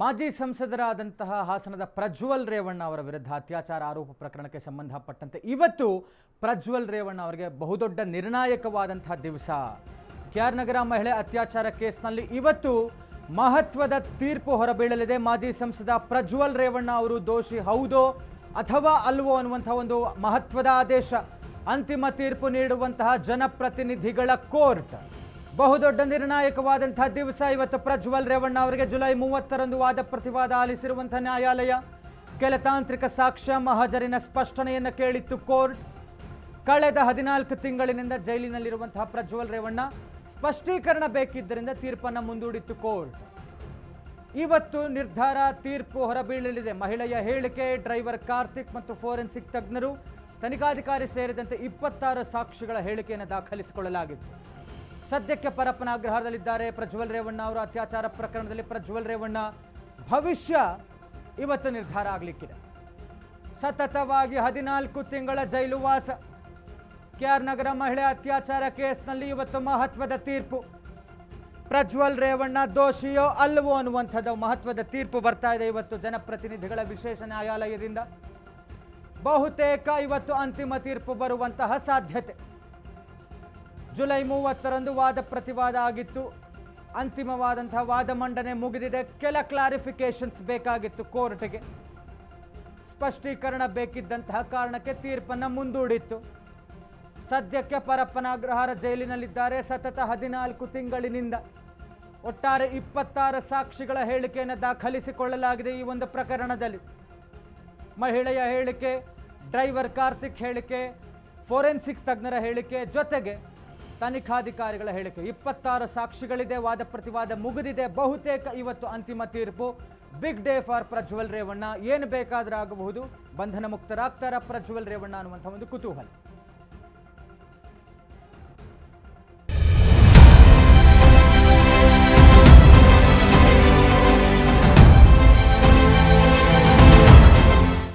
ಮಾಜಿ ಸಂಸದರಾದಂತಹ ಹಾಸನದ ಪ್ರಜ್ವಲ್ ರೇವಣ್ಣ ಅವರ ವಿರುದ್ಧ ಅತ್ಯಾಚಾರ ಆರೋಪ ಪ್ರಕರಣಕ್ಕೆ ಸಂಬಂಧಪಟ್ಟಂತೆ ಇವತ್ತು ಪ್ರಜ್ವಲ್ ರೇವಣ್ಣ ಅವರಿಗೆ ಬಹುದೊಡ್ಡ ನಿರ್ಣಾಯಕವಾದಂತಹ ದಿವಸ. ಕೆ ಆರ್ ನಗರ ಮಹಿಳೆ ಅತ್ಯಾಚಾರ ಕೇಸ್ನಲ್ಲಿ ಇವತ್ತು ಮಹತ್ವದ ತೀರ್ಪು ಹೊರಬೀಳಲಿದೆ. ಮಾಜಿ ಸಂಸದ ಪ್ರಜ್ವಲ್ ರೇವಣ್ಣ ಅವರು ದೋಷಿ ಹೌದೋ ಅಥವಾ ಅಲ್ವೋ ಅನ್ನುವಂತಹ ಒಂದು ಮಹತ್ವದ ಆದೇಶ. ಅಂತಿಮ ತೀರ್ಪು ನೀಡುವಂತಹ ಜನಪ್ರತಿನಿಧಿಗಳ ಕೋರ್ಟ್ ಬಹುದೊಡ್ಡ ನಿರ್ಣಾಯಕವಾದಂತಹ ದಿವಸ ಇವತ್ತು ಪ್ರಜ್ವಲ್ ರೇವಣ್ಣ ಅವರಿಗೆ ಜುಲೈ ಮೂವತ್ತರಂದು ವಾದ ಪ್ರತಿವಾದ ಆಲಿಸಿರುವಂತಹ ನ್ಯಾಯಾಲಯ. ಕೆಲ ತಾಂತ್ರಿಕ ಸಾಕ್ಷ್ಯ, ಮಹಾಜರಿನ ಸ್ಪಷ್ಟನೆಯನ್ನು ಕೇಳಿತ್ತು ಕೋರ್ಟ್. ಕಳೆದ ಹದಿನಾಲ್ಕು ತಿಂಗಳಿನಿಂದ ಜೈಲಿನಲ್ಲಿರುವಂತಹ ಪ್ರಜ್ವಲ್ ರೇವಣ್ಣ ಸ್ಪಷ್ಟೀಕರಣ ಬೇಕಿದ್ದರಿಂದ ತೀರ್ಪನ್ನು ಮುಂದೂಡಿತ್ತು ಕೋರ್ಟ್. ಇವತ್ತು ನಿರ್ಧಾರ, ತೀರ್ಪು ಹೊರಬೀಳಲಿದೆ. ಮಹಿಳೆಯ ಹೇಳಿಕೆ, ಡ್ರೈವರ್ ಕಾರ್ತಿಕ್ ಮತ್ತು ಫೋರೆನ್ಸಿಕ್ ತಜ್ಞರು, ತನಿಖಾಧಿಕಾರಿ ಸೇರಿದಂತೆ ಇಪ್ಪತ್ತಾರು ಸಾಕ್ಷಿಗಳ ಹೇಳಿಕೆಯನ್ನು ದಾಖಲಿಸಿಕೊಳ್ಳಲಾಗಿತ್ತು. ಸದ್ಯಕ್ಕೆ ಪರಪ್ಪನ ಆಗ್ರಹದಲ್ಲಿದ್ದಾರೆ ಪ್ರಜ್ವಲ್ ರೇವಣ್ಣ ಅವರ ಅತ್ಯಾಚಾರ ಪ್ರಕರಣದಲ್ಲಿ ಪ್ರಜ್ವಲ್ ರೇವಣ್ಣ ಭವಿಷ್ಯ ಇವತ್ತು ನಿರ್ಧಾರ ಆಗಲಿಕ್ಕಿದೆ. ಸತತವಾಗಿ ಹದಿನಾಲ್ಕು ತಿಂಗಳ ಜೈಲುವಾಸ ಕೆಆರ್ ನಗರ ಮಹಿಳೆ ಅತ್ಯಾಚಾರ ಕೇಸ್ನಲ್ಲಿ ಇವತ್ತು ಮಹತ್ವದ ತೀರ್ಪು. ಪ್ರಜ್ವಲ್ ರೇವಣ್ಣ ದೋಷಿಯೋ ಅಲ್ಲವೋ ಅನ್ನುವಂಥದ್ದು ಮಹತ್ವದ ತೀರ್ಪು ಬರ್ತಾ ಇದೆ ಇವತ್ತು ಜನಪ್ರತಿನಿಧಿಗಳ ವಿಶೇಷ ನ್ಯಾಯಾಲಯದಿಂದ. ಬಹುತೇಕ ಇವತ್ತು ಅಂತಿಮ ತೀರ್ಪು ಬರುವಂತಹ ಸಾಧ್ಯತೆ. ಜುಲೈ ಮೂವತ್ತರಂದು ವಾದ ಪ್ರತಿವಾದ ಆಗಿತ್ತು. ಅಂತಿಮವಾದಂತಹ ವಾದ ಮಂಡನೆ ಮುಗಿದಿದೆ. ಕೆಲ ಕ್ಲಾರಿಫಿಕೇಶನ್ಸ್ ಬೇಕಾಗಿತ್ತು ಕೋರ್ಟ್ಗೆ. ಸ್ಪಷ್ಟೀಕರಣ ಬೇಕಿದ್ದಂತಹ ಕಾರಣಕ್ಕೆ ತೀರ್ಪನ್ನು ಮುಂದೂಡಿತ್ತು. ಸದ್ಯಕ್ಕೆ ಪರಪ್ಪನ ಅಗ್ರಹಾರ ಜೈಲಿನಲ್ಲಿದ್ದಾರೆ. ಸತತ ಹದಿನಾಲ್ಕು ತಿಂಗಳಿನಿಂದ ಒಟ್ಟಾರೆ ಇಪ್ಪತ್ತಾರು ಸಾಕ್ಷಿಗಳ ಹೇಳಿಕೆಯನ್ನು ದಾಖಲಿಸಿಕೊಳ್ಳಲಾಗಿದೆ ಈ ಒಂದು ಪ್ರಕರಣದಲ್ಲಿ. ಮಹಿಳೆಯ ಹೇಳಿಕೆ, ಡ್ರೈವರ್ ಕಾರ್ತಿಕ್ ಹೇಳಿಕೆ ಫೋರೆನ್ಸಿಕ್ ತಜ್ಞರ ಹೇಳಿಕೆ ಜೊತೆಗೆ ತನಿಖಾಧಿಕಾರಿಗಳ ಹೇಳಿಕೆ. ಇಪ್ಪತ್ತಾರು ಸಾಕ್ಷಿಗಳಿದೆ, ವಾದ ಪ್ರತಿವಾದ ಮುಗಿದಿದೆ. ಬಹುತೇಕ ಇವತ್ತು ಅಂತಿಮ ತೀರ್ಪು. Big day for Prajwal Revanna. ಏನು ಬೇಕಾದರೂ ಆಗಬಹುದು. ಬಂಧನ ಮುಕ್ತರಾಗ್ತಾರ ಪ್ರಜ್ವಲ್ ರೇವಣ್ಣ ಅನ್ನುವಂಥ ಒಂದು ಕುತೂಹಲ.